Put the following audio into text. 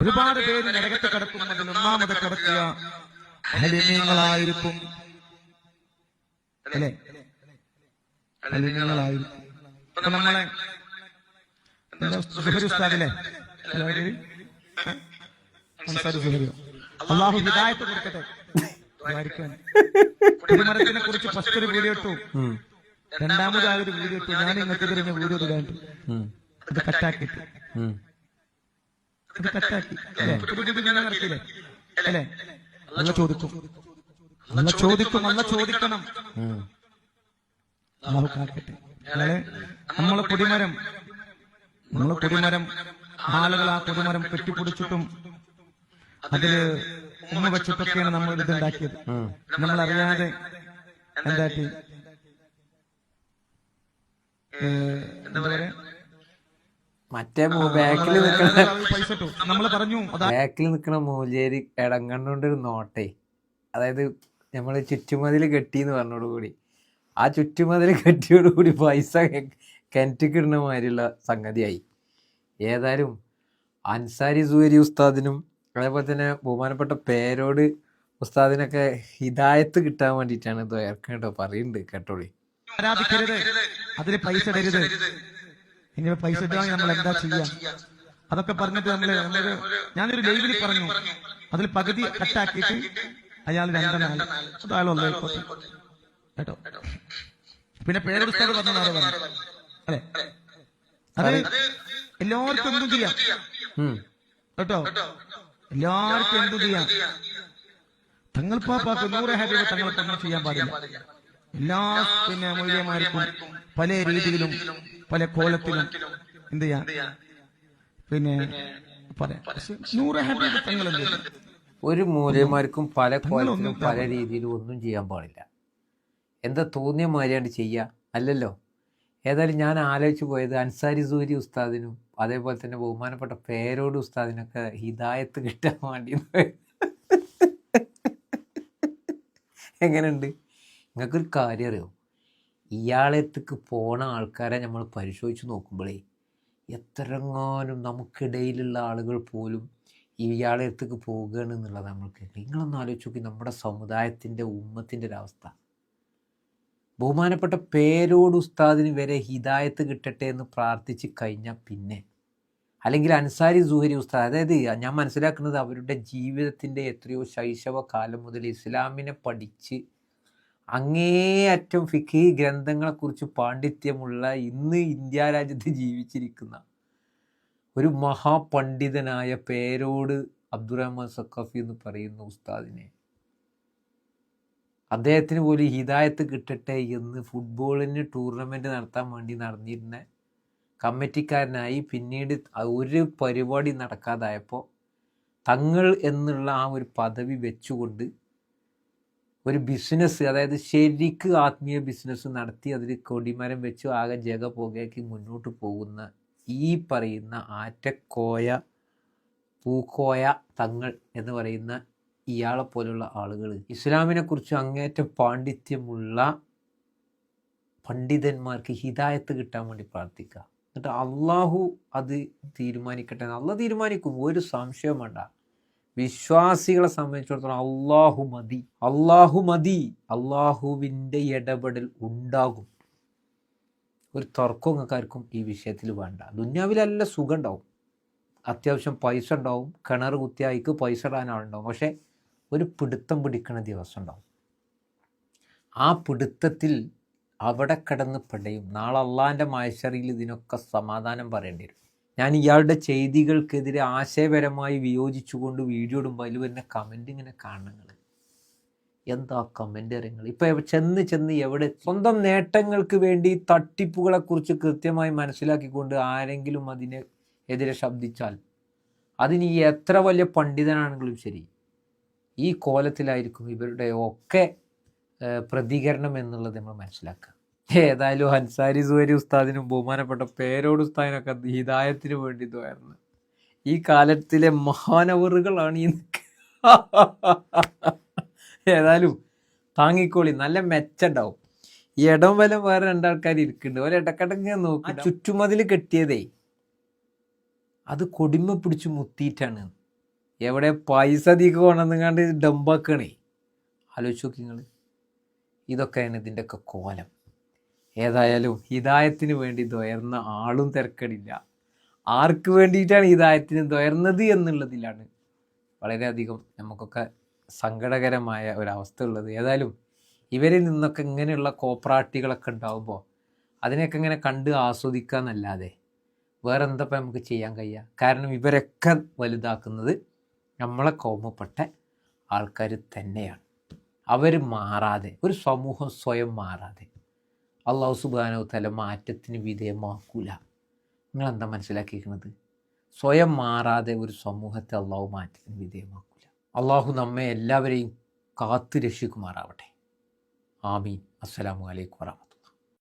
ഒരുപാട് പേര് നരകത്ത് കടക്കുന്നതിൽ ഒന്നാമത് കടക്കുക. ഹലിമീങ്ങളായിരിക്കും അല്ലെ? ഹലിമീങ്ങളായിരിക്കും ഇപ്പൊ നമ്മളെ അള്ളാഹു ഹിദായത്ത് കൊടുക്കട്ടെ. കുടിമരത്തിനെ കുറിച്ച് ഫസ്റ്റ് ഒരു വീഡിയോ ഇട്ടു. രണ്ടാമതായ ഒരു വീഡിയോ ഇട്ടു. ഞാൻ ഇങ്ങനത്തെ വീഡിയോ ഇടാണ്ട് അത് കട്ടാക്കിയിട്ട് ഇത് കട്ടാക്കി അല്ലേ? അല്ലേ? അല്ല? ചോദിക്കും. അല്ല ചോദിക്കും അല്ല ചോദിക്കണം. അള്ളാഹു കാക്കട്ടെ അല്ലെ? നമ്മളെ കൊടിമരം നമ്മളെ കൊടിമരം ആളുകൾ ആ കൊടിമരം കെട്ടിപ്പിടിച്ചിട്ടും അതിൽ ഉമ്മ വെച്ചിട്ടൊക്കെയാണ് നമ്മൾ ഇതുണ്ടാക്കിയത്. നമ്മൾ അറിയാതെ എന്താക്കി എന്താ പറയാ? മറ്റേ ബാക്കിൽ നിൽക്കുന്ന ബാക്കിൽ നിൽക്കുന്ന മൂലേരി ഇടങ്ങണ്ണോണ്ട് ഒരു നോട്ടേ അതായത് നമ്മൾ ചുറ്റുമതിൽ കെട്ടിന്ന് പറഞ്ഞോടുകൂടി ആ ചുറ്റുമതിൽ കെട്ടിയോടുകൂടി പൈസ കിണറ്റിക്ക് ഇടുന്ന മാതിരിയുള്ള സംഗതിയായി ഏതായാലും അൻസാരി സുഹരി ഉസ്താദിനും അതേപോലെ തന്നെ ബഹുമാനപ്പെട്ട പേരോട് ഉസ്താദിനൊക്കെ ഹിദായത്ത് കിട്ടാൻ വേണ്ടിയിട്ടാണ് ഇത് ഇറക്കം പറയുന്നുണ്ട് കേട്ടോളി അതിന് പൈസ ഇനി പൈസ ഇട്ടാണെങ്കിൽ നമ്മൾ എന്താ ചെയ്യാ? അതൊക്കെ പറഞ്ഞിട്ട് നമ്മൾ നമ്മളൊരു ഞാനൊരു ലൈവിൽ പറഞ്ഞു. അതിൽ പകുതി കട്ടാക്കിയിട്ട് അയാൾ രണ്ടെണ്ണം അയാൾ ഒന്നായിക്കോട്ടെ കേട്ടോ? പിന്നെ പേരെടുത്തത് പറഞ്ഞതാണ് പറഞ്ഞു? അല്ലെ? അത്. എല്ലാവർക്കും എന്തും ചെയ്യാം. കേട്ടോ? എല്ലാവർക്കും എന്തു ചെയ്യാം. തങ്ങൾ പാപ്പാക്ക് നൂറ് ഹാജർ തങ്ങൾ ചെയ്യാൻ പാടില്ല. എല്ലാ പിന്നെ മൂല്യമാർക്കും പല രീതിയിലും പല കോലത്തിലും എന്ത് ചെയ്യാം? പിന്നെ പറയാം. പക്ഷെ നൂറ് ഹബീബ് തങ്ങൾ ഒരു മൂലയന്മാർക്കും പല കോലത്തിലും പല രീതിയിലും ഒന്നും ചെയ്യാൻ പാടില്ല. എന്താ തോന്നിയ മാതിരിയാണ്ട് ചെയ്യുക അല്ലല്ലോ. ഏതായാലും ഞാൻ ആലോചിച്ചു പോയത് അൻസാരി സൂരി ഉസ്താദിനും അതേപോലെ തന്നെ ബഹുമാനപ്പെട്ട പേരോട് ഉസ്താദിനൊക്കെ ഹിദായത്ത് കിട്ടാൻ വേണ്ടി എങ്ങനെയുണ്ട്? നിങ്ങൾക്കൊരു കാര്യം അറിയോ? ഇയാളെത്തേക്ക് പോണ ആൾക്കാരെ നമ്മൾ പരിശോധിച്ച് നോക്കുമ്പോഴേ എത്രങ്ങാനും നമുക്കിടയിലുള്ള ആളുകൾ പോലും ഇയാളെ അടുത്തേക്ക് പോകുകയാണ് എന്നുള്ളത് നമ്മൾക്ക് നിങ്ങളൊന്ന് ആലോചിച്ച് നോക്കി നമ്മുടെ സമുദായത്തിന്റെ ഉമ്മത്തിന്റെ ഒരവസ്ഥ ബഹുമാനപ്പെട്ട പേരോട് ഉസ്താദിന് വരെ ഹിദായത്ത് കിട്ടട്ടെ എന്ന് പ്രാർത്ഥിച്ച് കഴിഞ്ഞാൽ പിന്നെ അല്ലെങ്കിൽ അൻസാരി സുഹരി ഉസ്താദ് അതായത് ഞാൻ മനസ്സിലാക്കുന്നത് അവരുടെ ജീവിതത്തിന്റെ എത്രയോ ശൈശവ കാലം മുതൽ ഇസ്ലാമിനെ പഠിച്ച് അങ്ങേയറ്റം ഫിഖി ഗ്രന്ഥങ്ങളെക്കുറിച്ച് പാണ്ഡിത്യമുള്ള ഇന്ന് ഇന്ത്യ രാജ്യത്ത് ജീവിച്ചിരിക്കുന്ന ഒരു മഹാപണ്ഡിതനായ പേരോട് അബ്ദുറഹ്മാൻ സക്കഫി എന്ന് പറയുന്ന ഉസ്താദിനെ. അദ്ദേഹത്തിന് പോലും ഹിതായത്ത് കിട്ടട്ടെ എന്ന് ഫുട്ബോളിന് ടൂർണമെന്റ് നടത്താൻ വേണ്ടി നടന്നിരുന്ന കമ്മിറ്റിക്കാരനായി പിന്നീട് ഒരു പരിപാടി നടക്കാതായപ്പോൾ തങ്ങൾ എന്നുള്ള ആ ഒരു പദവി വെച്ചുകൊണ്ട് ഒരു ബിസിനസ് അതായത് ശരിക്ക് ആത്മീയ ബിസിനസ് നടത്തി അതിൽ കൊടിമരം വെച്ചു ആകെ ജഗ പുകയാക്കി മുന്നോട്ട് പോകുന്ന ഈ പറയുന്ന ആറ്റക്കോയ പൂക്കോയ തങ്ങൾ എന്ന് പറയുന്ന ഇയാളെ പോലുള്ള ആളുകൾ ഇസ്ലാമിനെ കുറിച്ച് അങ്ങേറ്റം പാണ്ഡിത്യമുള്ള പണ്ഡിതന്മാർക്ക് ഹിതായത്ത് കിട്ടാൻ വേണ്ടി പ്രാർത്ഥിക്കുക. എന്നിട്ട് അള്ളാഹു അത് തീരുമാനിക്കട്ടെ അള്ള തീരുമാനിക്കും. ഒരു സംശയം വേണ്ട. വിശ്വാസികളെ സംബന്ധിച്ചിടത്തോളം അള്ളാഹു മതി അള്ളാഹു മതി അള്ളാഹുവിന്റെ ഇടപെടൽ ഉണ്ടാകും. ഒരു തർക്കവും ആർക്കും ഈ വിഷയത്തിൽ വേണ്ട. ദുന്യാവിലല്ല സുഖം ഉണ്ടാവും അത്യാവശ്യം പൈസ ഉണ്ടാവും. കിണർ കുത്തിയായിക്ക് പൈസ ഇടാൻ ആളുണ്ടാവും. പക്ഷേ ഒരു പിടുത്തം പിടിക്കുന്ന ദിവസം ഉണ്ടാവും. ആ പിടുത്തത്തിൽ അവിടെ കിടന്ന് പെടയും. നാളെ അള്ളാന്റെ മായശറിയിൽ ഇതിനൊക്കെ സമാധാനം പറയേണ്ടി വരും. ഞാൻ ഇയാളുടെ ചെയ്തികൾക്കെതിരെ ആശയപരമായി വിയോജിച്ചുകൊണ്ട് വീഡിയോ ഇടുമ്പോൾ അതിൽ വരുന്ന കമന്റ് ഇങ്ങനെ കാണുന്നത്. എന്താ കമന്റ് അറിയങ്ങൾ ഇപ്പം ചെന്ന് ചെന്ന് എവിടെ സ്വന്തം നേട്ടങ്ങൾക്ക് വേണ്ടി തട്ടിപ്പുകളെക്കുറിച്ച് കൃത്യമായി മനസ്സിലാക്കിക്കൊണ്ട് ആരെങ്കിലും അതിനെ എതിരെ ശബ്ദിച്ചാൽ അതിന് ഈ എത്ര വലിയ പണ്ഡിതനാണെങ്കിലും ശരി ഈ കോലത്തിലായിരിക്കും ഇവരുടെ ഒക്കെ പ്രതികരണം എന്നുള്ളത് നമ്മൾ മനസ്സിലാക്കുക. ഏതായാലും ഹൻസാരി സുവരി ഉസ്താദിനും ബഹുമാനപ്പെട്ട പേരോട് ഉസ്താദിനൊക്കെ ഹിതായത്തിന് വേണ്ടി തോന്നുന്നു ഈ കാലത്തിലെ മഹാനവറുകളാണ് ഈ ഏതായാലും താങ്ങിക്കോളി നല്ല മെച്ചണ്ടാവും. ഈ ഇടം വലം വേറെ രണ്ടാൾക്കാർ ഇരിക്കുന്നുണ്ട്. ഒരു ഇടക്കിടക്ക് നോക്കി ചുറ്റുമതിൽ കെട്ടിയതേ. അത് കൊടിമ പിടിച്ച് മുത്തിയിട്ടാണ് എവിടെ പൈസ അധികം കൊണ്ടുവന്നുകാണ്ട് ഡമ്പാക്കണേ ആലോചിച്ച് നോക്കി നിങ്ങൾ ഇതൊക്കെയാണ് ഇതിന്റെയൊക്കെ കോലം. ഏതായാലും ഹിതായത്തിന് വേണ്ടി ദ്വയർന്ന ആളും തിരക്കടില്ല. ആർക്ക് വേണ്ടിയിട്ടാണ് ഹിതായത്തിന് ദ്വയർന്നത് എന്നുള്ളതിലാണ് വളരെയധികം നമുക്കൊക്കെ സങ്കടകരമായ ഒരവസ്ഥ ഉള്ളത് ഏതായാലും ഇവരിൽ നിന്നൊക്കെ ഇങ്ങനെയുള്ള കോപ്രാട്ടികളൊക്കെ ഉണ്ടാവുമ്പോൾ അതിനെയൊക്കെ ഇങ്ങനെ കണ്ട് ആസ്വദിക്കുക എന്നല്ലാതെ വേറെ എന്താ നമുക്ക് ചെയ്യാൻ കഴിയുക കാരണം ഇവരൊക്കെ വലുതാക്കുന്നത് നമ്മളെ കോമപ്പെട്ട ആൾക്കാർ തന്നെയാണ്. അവർ മാറാതെ ഒരു സമൂഹം സ്വയം മാറാതെ. അള്ളാഹു സുബാനോ തല മാറ്റത്തിന് വിധേയമാക്കൂല. നിങ്ങൾ എന്താ മനസ്സിലാക്കിയിരിക്കുന്നത്? സ്വയം മാറാതെ ഒരു സമൂഹത്തെ അള്ളാഹു മാറ്റത്തിന് വിധേയമാക്കൂല. അള്ളാഹു നമ്മെ എല്ലാവരെയും കാത്തു രക്ഷിക്കുമാറാവട്ടെ ആമീൻ. അസ്സലാമു അലൈക്കും വറഹമത്തുള്ളാഹി